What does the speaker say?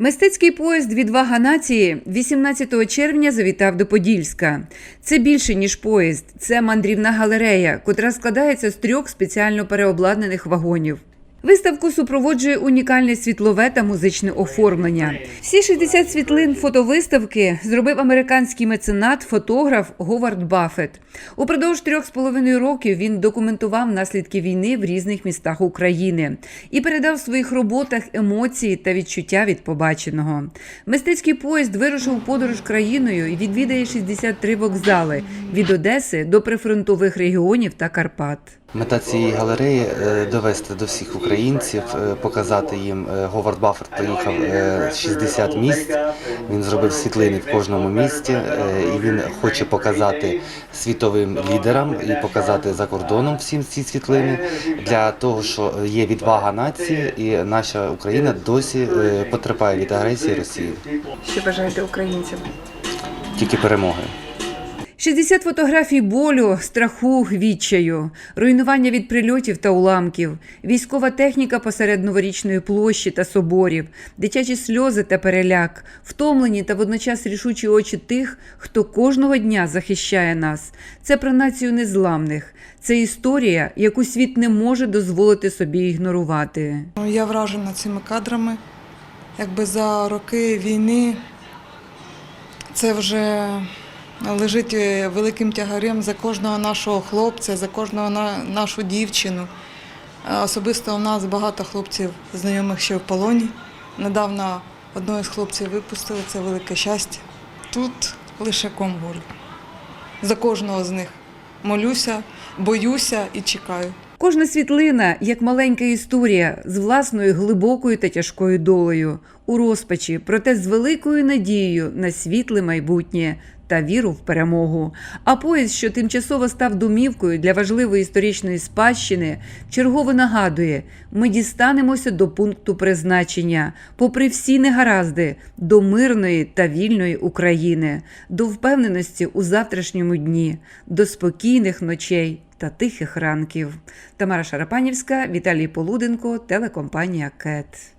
Мистецький поїзд Відвага нації 18 червня завітав до Подільська. Це більше ніж поїзд, це мандрівна галерея, котра складається з трьох спеціально переобладнаних вагонів. Виставку супроводжує унікальне світлове та музичне оформлення. Всі 60 світлин фотовиставки зробив американський меценат, фотограф Говард Баффет. Упродовж трьох з половиною років він документував наслідки війни в різних містах України і передав в своїх роботах емоції та відчуття від побаченого. Мистецький поїзд вирушив у подорож країною і відвідає 63 вокзали від Одеси до прифронтових регіонів та Карпат. Мета цієї галереї е, довести до всіх українців, е, показати їм. е, Говард Баффет поїхав е, 60 місць. Він зробив світлини в кожному місті, е, і він хоче показати світовим лідерам і показати за кордоном всім ці світлини для того, що є відвага нації, і наша Україна досі е, потерпає від агресії Росії. Що бажаєте українцям? Тільки перемоги. 60 фотографій болю, страху, відчаю, руйнування від прильотів та уламків, військова техніка посеред новорічної площі та соборів, дитячі сльози та переляк, втомлені та водночас рішучі очі тих, хто кожного дня захищає нас. Це про націю незламних. Це історія, яку світ не може дозволити собі ігнорувати. Ну, Я вражена цими кадрами. Якби за роки війни це вже лежить е, великим тягарем за кожного нашого хлопця, за кожного на- нашу дівчину. Е, Особисто у нас багато хлопців, знайомих ще в полоні. Недавно одного з хлопців випустили, це велике щастя. Тут лише ком. За кожного з них молюся, боюся і чекаю. Кожна світлина як маленька історія з власною глибокою та тяжкою долею, у розпачі, проте з великою надією на світле майбутнє та віру в перемогу. А поїзд, що тимчасово став домівкою для важливої історичної спадщини, чергово нагадує: ми дістанемося до пункту призначення, попри всі негаразди, до мирної та вільної України, до впевненості у завтрашньому дні, до спокійних ночей та тихих ранків. Тамара Шарапанівська, Віталій Полуденко, телекомпанія КЕТ.